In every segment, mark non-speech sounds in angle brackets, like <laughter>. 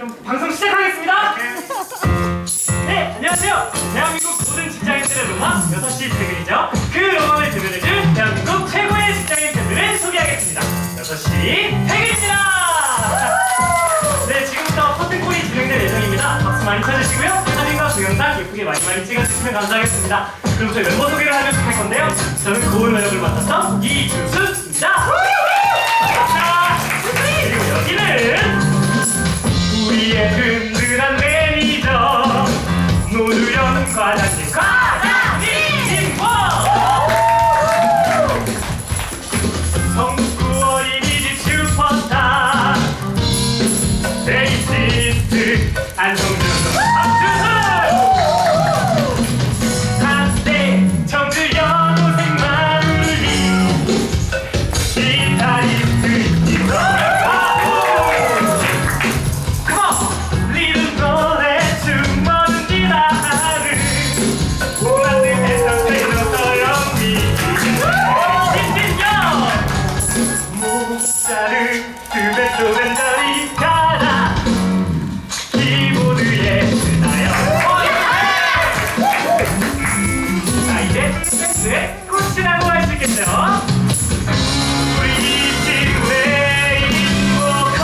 그럼 방송 시작하겠습니다. 네, 안녕하세요. 대한민국 모든 직장인들의 로망 6시 퇴근이죠. 그 로망을 대변해줄 대한민국 최고의 직장인 팬들을 소개하겠습니다. 6시 퇴근입니다. 네, 지금부터 커튼콜이 진행될 예정입니다. 박수 많이 쳐주시고요. 사진과 동영상 예쁘게 많이 많이 찍어주시면 감사하겠습니다. 그럼 저희 멤버 소개를 하면서 할 건데요. 저는 고을 매력을 맡았던 이규수입니다. 자, 그리고 여기는 우리의 든든한 매니저 노주현 과장님 과 네 꽃이라고 할 수 있겠죠 우리 집 레인보컬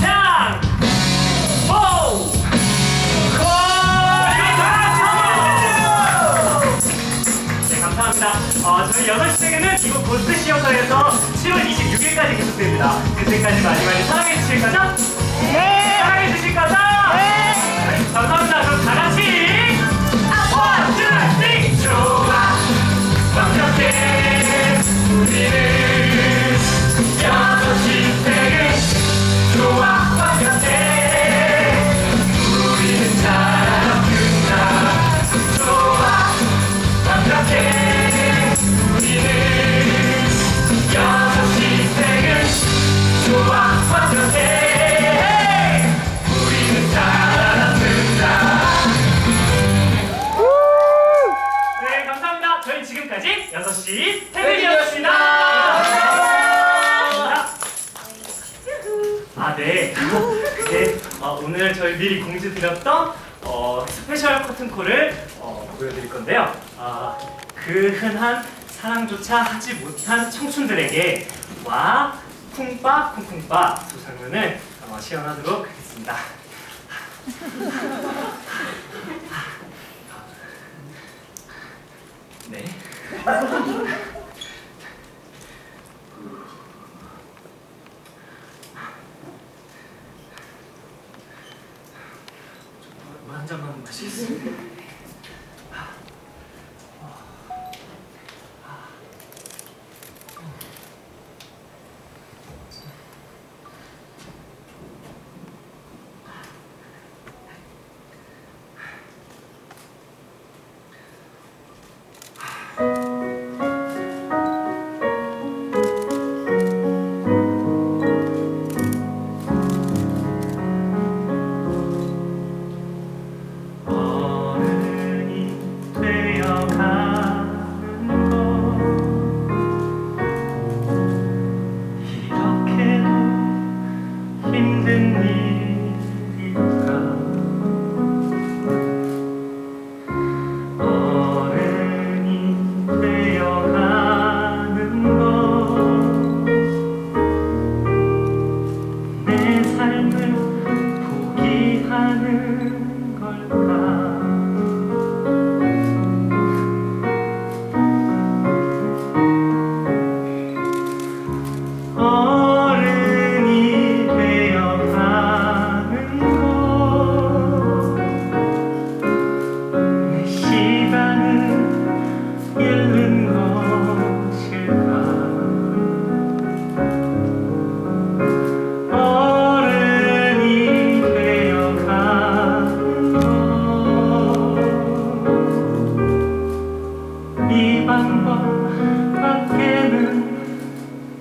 장 오! 네, 감사합니다. 어, 저희 8시 퇴근은 이곳 고스트 시어터에서 7월 26일까지 계속됩니다. 그때까지 많이 많이 사랑해 주실 거죠? 네! 사랑해 주실 거죠? 네! 감사합니다. 그럼 다 같이 오늘 저희 미리 공지 드렸던 어, 스페셜 커튼콜을 어, 보여드릴 건데요. 아, 그 흔한 사랑조차 하지 못한 청춘들에게 와 쿵빠 쿵쿵빠 두 장면을 어, 시연하도록 하겠습니다. <laughs> 네. 혼잣말 맛이 있어 요.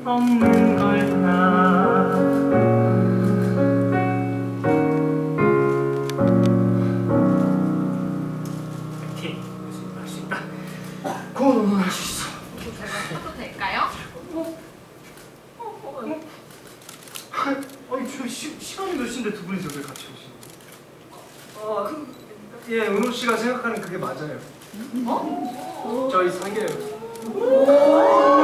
없는 걸까? 다. 씨가 생각하는 그게 맞아요. 어? 저희 사귀어요.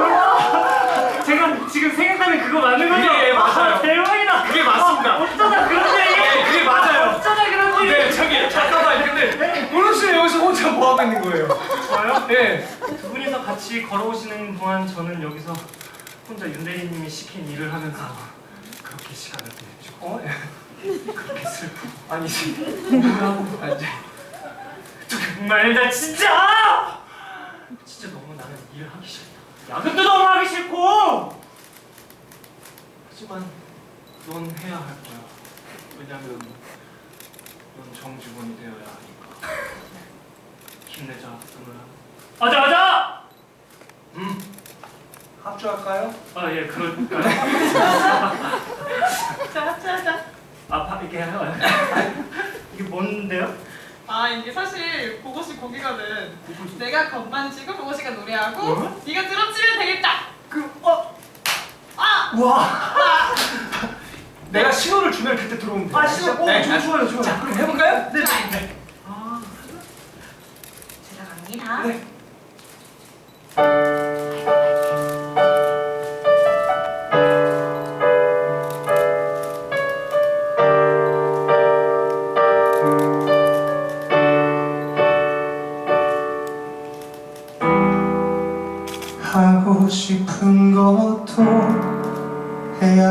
지금 생각하는 그거 맞는 거죠? 예, 예, 맞아요. 아, 대박이다. 그게 맞습니다. 아, 어쩌다 그런 일이? 예, 그게 맞아요. 어쩌다 그런 일이? 네, 저기 잠깐만. 근데 은호 씨는 여기서 혼자 뭐 하고 있는 거예요? 저요? 예. 두 분이서 같이 걸어오시는 동안 저는 여기서 혼자 윤대리님이 시킨 일을 하면서 그렇게 시간을 보냈죠. 어? 그렇게 슬프고 아니, 뭐라고? 아니, 정말 나 진짜 진짜 너무 나는 일을 하기 싫다. 야근도 너무 하기 싫고. 하지만 넌 해야 할 거야. 왜냐면 넌 정직원이 되어야 하니까. 힘내자, 승우야. 아자 아자. 음. 합주할까요? 아 예, 그럴까요? <laughs> 자, 자, 자. 아, 바, 이게 해요. <laughs> 이게 뭔데요? 아 이게 사실 보고씨 고기거든. 내가 건반 치고 보고씨가 노래하고 뭐? 네가 드럼 치면 되겠다. 그, 어? 아! 와! 내가 신호를 주면 그때 들어오면 돼. 아, 신호? 오, 네, 좋- 좋아요, 좋아요. 자, 그럼 해볼까요? 네, 네. 네. 아, 들어갑니다. 네.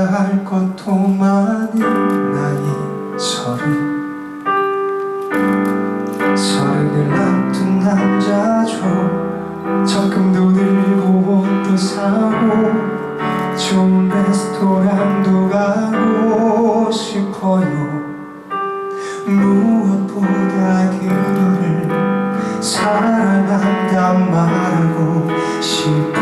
해야 할 것도 많은 나이 서른. 서른을 앞둔 남자죠. 적금도 들고 옷도 사고 좋은 레스토랑도 가고 싶어요. 무엇보다 그녀를 사랑한단 말하고 싶어요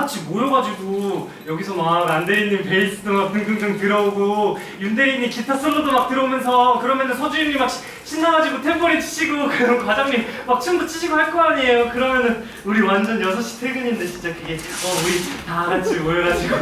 같이 모여가지고 여기서 막 안대리님 베이스도 막 등등등 들어오고 윤대리님 기타 솔로도 막 들어오면서 그러면은 서주임님 막 시- 신나가지고 탬버린 치시고 <laughs> 그럼 과장님 막 춤도 치시고 할 거 아니에요. 그러면은 우리 완전 6시 퇴근인데 진짜 그게 어 우리 다 같이 모여가지고